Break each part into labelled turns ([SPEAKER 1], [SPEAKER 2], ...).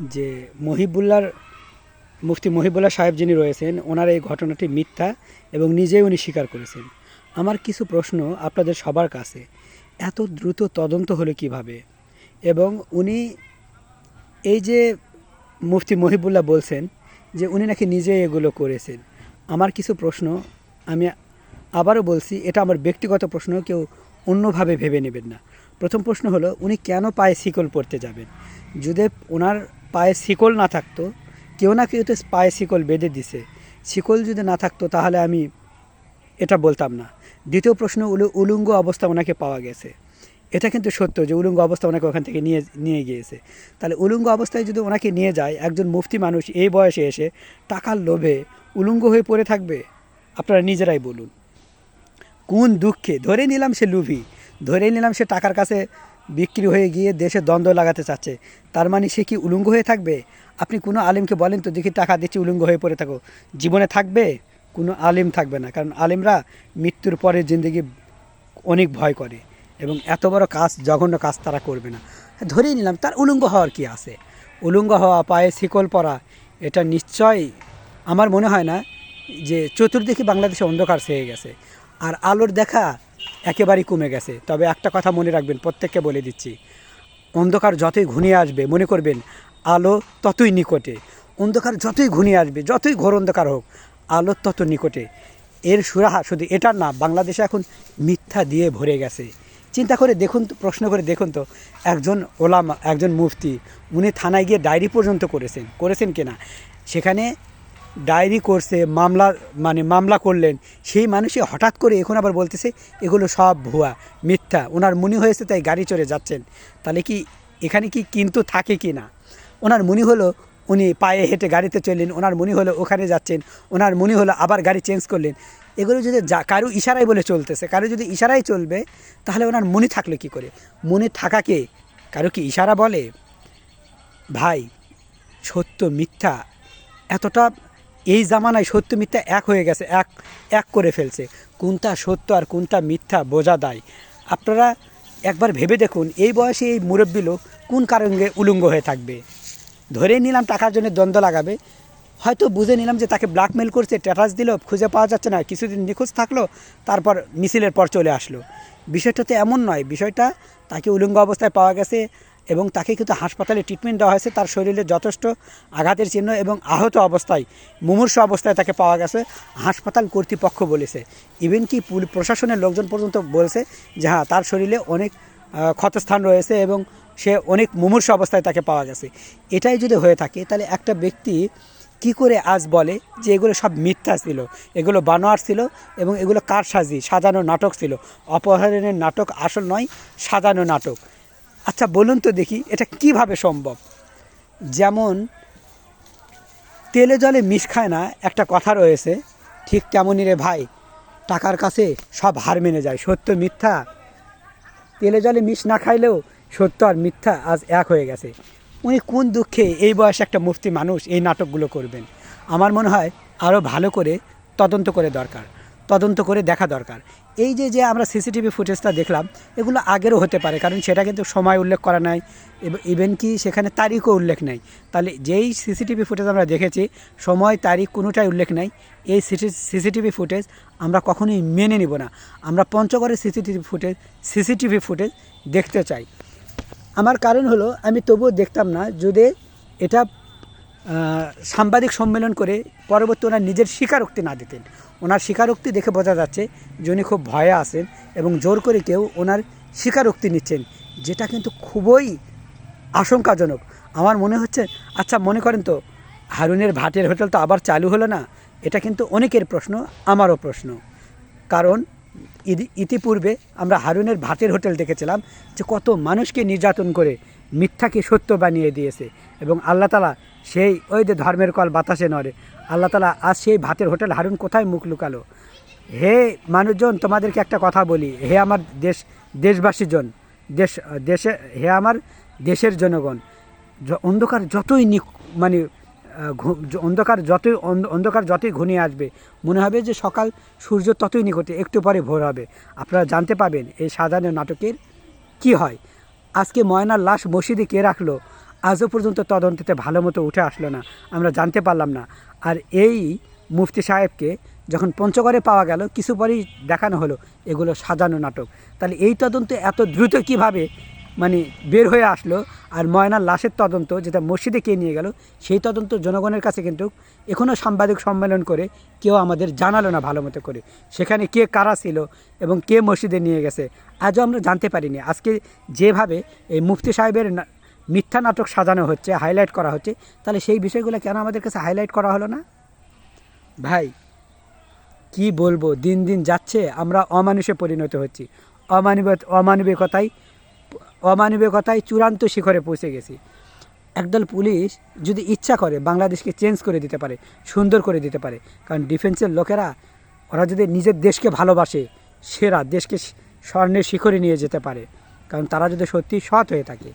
[SPEAKER 1] যে মহিবুল্লার, মুফতি মহিবুল্লাহ সাহেব যিনি রয়েছেন, ওনার এই ঘটনাটি মিথ্যা এবং নিজেই উনি স্বীকার করেছেন। আমার কিছু প্রশ্ন আপনাদের সবার কাছে। এত দ্রুত তদন্ত হলো কীভাবে? এবং উনি এই যে মুফতি মহিবুল্লাহ বলছেন যে উনি নাকি নিজেই এগুলো করেছেন, আমার কিছু প্রশ্ন আমি আবারও বলছি, এটা আমার ব্যক্তিগত প্রশ্ন, কেউ অন্যভাবে ভেবে নেবেন না। প্রথম প্রশ্ন হলো, উনি কেন পায়ে শিকল পড়তে যাবেন? যদি ওনার পায়ে শিকল না থাকতো, কেউ না কেউ তো পায়ে শিকল বেঁধে দিছে। শিকল যদি না থাকতো তাহলে আমি এটা বলতাম না। দ্বিতীয় প্রশ্ন উলু, উলুঙ্গ অবস্থা ওনাকে পাওয়া গেছে। এটা কিন্তু সত্য যে উলুঙ্গ অবস্থা ওনাকে ওখান থেকে নিয়ে নিয়ে গিয়েছে। তাহলে উলুঙ্গ অবস্থায় যদি ওনাকে নিয়ে যায়, একজন মুফতি মানুষ এই বয়সে এসে টাকার লোভে উলুঙ্গ হয়ে পড়ে থাকবে? আপনারা নিজেরাই বলুন। কোন দুঃখে? ধরে নিলাম সে লুভি, ধরে নিলাম সে টাকার কাছে বিক্রি হয়ে গিয়ে দেশে দ্বন্দ্ব লাগাতে চাচ্ছে। তার মানে সে কি উলঙ্গ হয়ে থাকবে? আপনি কোনো আলিমকে বলেন তো দেখি টাকা দিচ্ছি, উলঙ্গ হয়ে পড়ে থাকো। জীবনে থাকবে? কোনো আলিম থাকবে না। কারণ আলিমরা মৃত্যুর পরে জিন্দগি অনেক ভয় করে এবং এত বড় কাজ, জঘন্য কাজ তারা করবে না। ধরেই নিলাম, তার উলঙ্গ হওয়ার কি আছে? উলঙ্গ হওয়া, পায়ে শিকল পরা, এটা নিশ্চয় আমার মনে হয় না যে চতুর্দিকে বাংলাদেশে অন্ধকার সেয়ে গেছে। আর আলোর দেখা একেবারেই কমে গেছে। তবে একটা কথা মনে রাখবেন, প্রত্যেককে বলে দিচ্ছি, অন্ধকার যতই ঘনিয়ে আসবে, মনে করবেন, আলো ততই নিকটে। অন্ধকার যতই ঘনিয়ে আসবে, যতই ঘোর অন্ধকার হোক, আলো তত নিকটে। এর সুরাহা শুধু এটা না, বাংলাদেশে এখন মিথ্যা দিয়ে ভরে গেছে। চিন্তা করে দেখুন তো, প্রশ্ন করে দেখুন তো, একজন ওলামা, একজন মুফতি, উনি থানায় গিয়ে ডায়েরি পর্যন্ত করেছেন। করেছেন কিনা সেখানে ডায়েরি করছে, মামলা মানে মামলা করলেন, সেই মানুষই হঠাৎ করে এখন আবার বলতেছে, এগুলো সব ভুয়া, মিথ্যা, ওনার মনে হয়েছে তাই গাড়ি চড়ে যাচ্ছেন, তাহলে কি এখানে কি কিন্তু থাকে কি না? ওনার মনে হলো, উনি পায়ে হেঁটে গাড়িতে চললেন, ওনার মনে হলো ওখানে যাচ্ছেন, ওনার মনে হলো আবার গাড়ি চেঞ্জ করলেন। এগুলো যদি যা, কারও ইশারাই বলে চলতেছে, কারও যদি ইশারাই চলবে, তাহলে ওনার মনে থাকল কি করে? মনে থাকাকে কারও কি ইশারা বলে? ভাই, সত্য, মিথ্যা, এতটা এই জামানায় সত্য মিথ্যা এক হয়ে গেছে, এক এক করে ফেলছে। কোনটা সত্য আর কোনটা মিথ্যা বোঝা দেয়। আপনারা একবার ভেবে দেখুন, এই বয়সে এই মুরব্বী লোক কোন কারণে উলঙ্গ হয়ে থাকবে? ধরে নিলাম টাকার জন্য দ্বন্দ্ব লাগাবে। হয়তো বুঝে নিলাম যে তাকে ব্ল্যাকমেল করছে ট্যাটাস দিল, খুঁজে পাওয়া যাচ্ছে না, কিছুদিন নিখোঁজ থাকল, তারপর মিছিলের পর চলে আসলো। বিষয়টা তো এমন নয়, বিষয়টা তাকে উলঙ্গ অবস্থায় পাওয়া গেছে এবং তাকে কিন্তু হাসপাতালে ট্রিটমেন্ট দেওয়া হয়েছে। তার শরীরে যথেষ্ট আঘাতের চিহ্ন এবং আহত অবস্থায়, মুমূর্ষ অবস্থায় তাকে পাওয়া গেছে। হাসপাতাল কর্তৃপক্ষ বলেছে। ইভেন কি প্রশাসনের লোকজন পর্যন্ত বলছে যে হ্যাঁ তার শরীরে অনেক ক্ষতস্থান রয়েছে এবং সে অনেক মুমূর্ষ অবস্থায় তাকে পাওয়া গেছে। এটাই যদি হয়ে থাকে, তাহলে একটা ব্যক্তি কি করে আজ বলে যে এগুলো সব মিথ্যা ছিল? এগুলো বানোয়ার ছিল এবং এগুলো কার সাজি সাজানো নাটক ছিল। অপহরণের নাটক আসল নয়, সাজানো নাটক। আচ্ছা বলুন তো দেখি, এটা কীভাবে সম্ভব? যেমন, তেলে জলে মিশ খায় না, একটা কথা রয়েছে, ঠিক তেমনই রে ভাই, টাকার কাছে সব হার মেনে যায়, সত্য মিথ্যা। তেলে জলে মিশ না খাইলেও সত্য আর মিথ্যা আজ এক হয়ে গেছে। উনি কোন দুঃখে এই বয়সে একটা মুফতি মানুষ এই নাটকগুলো করবেন? আমার মনে হয় আরও ভালো করে তদন্ত করে দরকার। তদন্ত করে দেখা দরকার। এই যে যে আমরা সিসিটিভি ফুটেজটা দেখলাম, এগুলো আগেরও হতে পারে, কারণ সেটা কিন্তু সময় উল্লেখ করা নাই ইভেন কি সেখানে তারিখও উল্লেখ নাই। তাহলে যেই সিসিটিভি ফুটেজ আমরা দেখেছি, সময়, তারিখ কোনোটাই উল্লেখ নাই, এই সিসিটিভি ফুটেজ আমরা কখনোই মেনে নিব না। আমরা পঞ্চগড়ের সিসিটিভি ফুটেজ সিসিটিভি ফুটেজ দেখতে চাই। আমার কারণ হলো, আমি তবুও দেখতাম না, যদি এটা সাংবাদিক সম্মেলন করে পরবর্তী ওনার নিজের স্বীকারোক্তি না দিতেন। ওনার স্বীকারোক্তি দেখে বোঝা যাচ্ছে যে উনি খুব ভয়ে আছেন এবং জোর করে কেউ ওনার স্বীকারোক্তি নিচ্ছেন, যেটা কিন্তু খুবই আশঙ্কাজনক। আমার মনে হচ্ছে আচ্ছা মনে করেন তো, হারুনের ভাটের হোটেল তো আবার চালু হলো না, এটা কিন্তু অনেকের প্রশ্ন, আমারও প্রশ্ন। কারণ ইতিপূর্বে আমরা হারুনের ভাতের হোটেল দেখেছিলাম যে কত মানুষকে নির্যাতন করে মিথ্যাকে সত্য বানিয়ে দিয়েছে এবং আল্লাহ তালা সেই, ওই যে ধর্মের কল বাতাসে নড়ে। আল্লাহ তালা, আজ সেই ভাতের হোটেল হারুন কোথায় মুখ লুকালো? হে মানুষজন, তোমাদেরকে একটা কথা বলি। হে আমার দেশ দেশবাসীর জন, দেশ, দেশে, হে আমার দেশের জনগণ অন্ধকার যতই নি- মানে অন্ধকার যতই, অন্ধ- অন্ধকার যতই ঘনিয়ে আসবে, মনে হবে যে সকাল, সূর্য ততই নিকটে, একটু পরে ভোর হবে। আপনারা জানতে পাবেন এই সাজানো নাটকের কি হয়। আজকে ময়নার লাশ মসজিদে কে রাখল? আজও পর্যন্ত তদন্তিতে ভালো মতো উঠে আসলো না, আমরা জানতে পারলাম না। আর এই মুফতি সাহেবকে যখন পঞ্চগড়ে পাওয়া গেল, কিছু পরেই দেখানো হলো এগুলো সাজানো নাটক। তাহলে এই তদন্ত এত দ্রুত কীভাবে মানে বের হয়ে আসলো আর ময়নার লাশের তদন্ত, যেটা মসজিদে কে নিয়ে গেল, সেই তদন্ত জনগণের কাছে কিন্তু এখনও সাংবাদিক সম্মেলন করে কেউ আমাদের জানালো না ভালো মতো করে। সেখানে কে কারা ছিল এবং কে মসজিদে নিয়ে গেছে, আজও আমরা জানতে পারিনি। আজকে যেভাবে এই মুফতি সাহেবের মিথ্যা নাটক সাজানো হচ্ছে হাইলাইট করা হচ্ছে। তাহলে সেই বিষয়গুলো কেন আমাদের কাছে হাইলাইট করা হলো না? ভাই, কি বলব? দিন দিন যাচ্ছে, আমরা অমানুষে পরিণত হচ্ছি। অমানবিক, অমানবিকতায় অমানবিকতায় চূড়ান্ত শিখরে পৌঁছে গেছি। একদল পুলিশ যদি ইচ্ছা করে বাংলাদেশকে চেঞ্জ করে দিতে পারে, সুন্দর করে দিতে পারে, কারণ ডিফেন্সের লোকেরা, ওরা যদি নিজের দেশকে ভালোবাসে, সেরা, দেশকে স্বর্ণের শিখরে নিয়ে যেতে পারে, কারণ তারা যদি সত্যি সৎ হয়ে থাকে।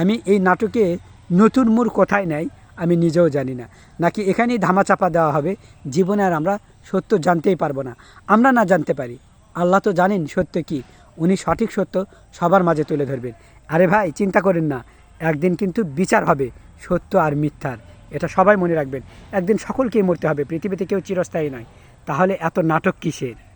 [SPEAKER 1] আমি এই নাটকে নতুন মোড় কোথায় নেয় আমি নিজেও জানি না। নাকি এখানেই ধামাচাপা দেওয়া হবে, জীবনে আর আমরা সত্য জানতেই পারব না। আমরা না জানতে পারি। আল্লাহ তো জানেন সত্য কি। উনি সঠিক সত্য সবার মাঝে তুলে ধরবেন। আরে ভাই, চিন্তা করেন না। একদিন কিন্তু বিচার হবে, সত্য আর মিথ্যার। এটা সবাই মনে রাখবেন। একদিন সকলকেই মরতে হবে, পৃথিবীতে কেউ চিরস্থায়ী নয়। তাহলে এত নাটক কিসের?